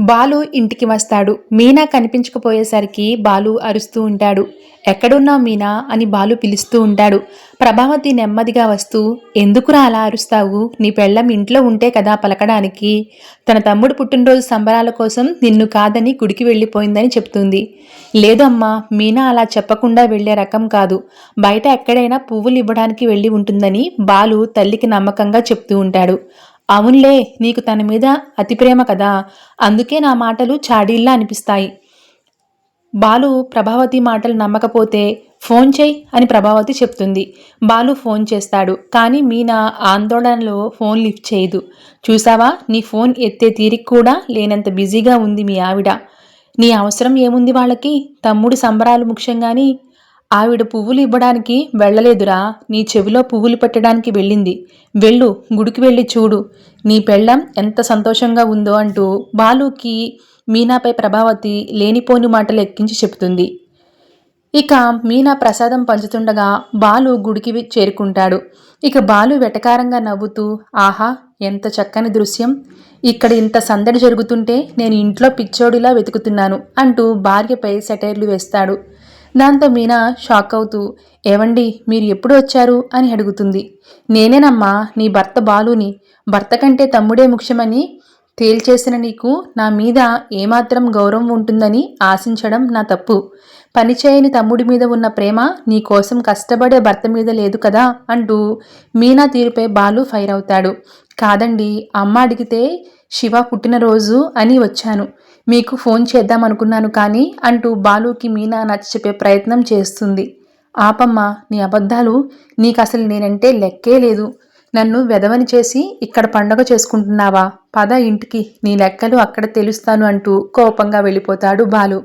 బాలు ఇంటికి వస్తాడు. మీనా కనిపించకపోయేసరికి బాలు అరుస్తూ ఉంటాడు. ఎక్కడున్నావు మీనా? అని బాలు పిలుస్తూ ఉంటాడు. ప్రభావతి నెమ్మదిగా వస్తూ ఎందుకురా అలా అరుస్తావు? నీ పెళ్ళం ఇంట్లో ఉంటే కదా పలకడానికి. తన తమ్ముడు పుట్టినరోజు సంబరాల కోసం నిన్ను కాదని గుడికి వెళ్ళిపోయిందని చెప్తుంది. లేదమ్మా మీనా అలా చెప్పకుండా వెళ్ళే రకం కాదు. బయట ఎక్కడైనా పువ్వులు ఇవ్వడానికి వెళ్ళి ఉంటుందని బాలు తల్లికి నమ్మకంగా చెప్తూ ఉంటాడు. అవునులే నీకు తన మీద అతి ప్రేమ కదా. అందుకే నా మాటలు చాడీల్లా అనిపిస్తాయి. బాలు ప్రభావతి మాటలు నమ్మకపోతే ఫోన్ చేయి అని ప్రభావతి చెప్తుంది. బాలు ఫోన్ చేస్తాడు కానీ మీనా ఆందోళనలో ఫోన్ లిఫ్ట్ చేయదు. చూసావా? నీ ఫోన్ ఎత్తే తీరిక కూడా లేనంత బిజీగా ఉంది మీ ఆవిడ. నీ అవసరం ఏముంది వాళ్ళకి? తమ్ముడు సంబరాలు ముఖ్యంగాని ఆవిడ పువ్వులు ఇవ్వడానికి వెళ్ళలేదురా. నీ చెవిలో పువ్వులు పెట్టడానికి వెళ్ళింది. వెళ్ళు గుడికి వెళ్ళి చూడు. నీ పెళ్ళం ఎంత సంతోషంగా ఉందో అంటూ బాలుకి మీనాపై ప్రభావతి లేనిపోని మాటలు ఎక్కించి చెబుతుంది. ఇక మీనా ప్రసాదం పంచుతుండగా బాలు గుడికి చేరుకుంటాడు. ఇక బాలు వెటకారంగా నవ్వుతూ ఆహా ఎంత చక్కని దృశ్యం. ఇక్కడ ఇంత సందడి జరుగుతుంటే నేను ఇంట్లో పిచ్చోడిలా వెతుకుతున్నాను అంటూ భార్యపై సెటైర్లు వేస్తాడు. దాంతో మీనా షాక్ అవుతూ ఏవండి మీరు ఎప్పుడు వచ్చారు? అని అడుగుతుంది. నేనేనమ్మా నీ భర్త బాలుని. భర్త కంటే తమ్ముడే ముఖ్యమని తేల్చేసిన నీకు నా మీద ఏమాత్రం గౌరవం ఉంటుందని ఆశించడం నా తప్పు. పనిచేయని తమ్ముడి మీద ఉన్న ప్రేమ నీ కోసం కష్టపడే భర్త మీద లేదు కదా అంటూ మీనా తీరుపై బాలు ఫైర్ అవుతాడు. కాదండి అమ్మ అడిగితే శివ పుట్టినరోజు అని వచ్చాను. మీకు ఫోన్ చేద్దాం అనుకున్నాను కానీ అంటూ బాలుకి మీనా నచ్చ చెప్పే ప్రయత్నం చేస్తుంది. ఆపమ్మ నీ అబద్ధాలు నీకు అసలు నేనంటే లెక్కే లేదు. నన్ను వెదవని చేసి ఇక్కడ పండగ చేసుకుంటున్నావా? పద ఇంటికి నీ లెక్కలు అక్కడ తెలుస్తాను అంటూ కోపంగా వెళ్ళిపోతాడు బాలు.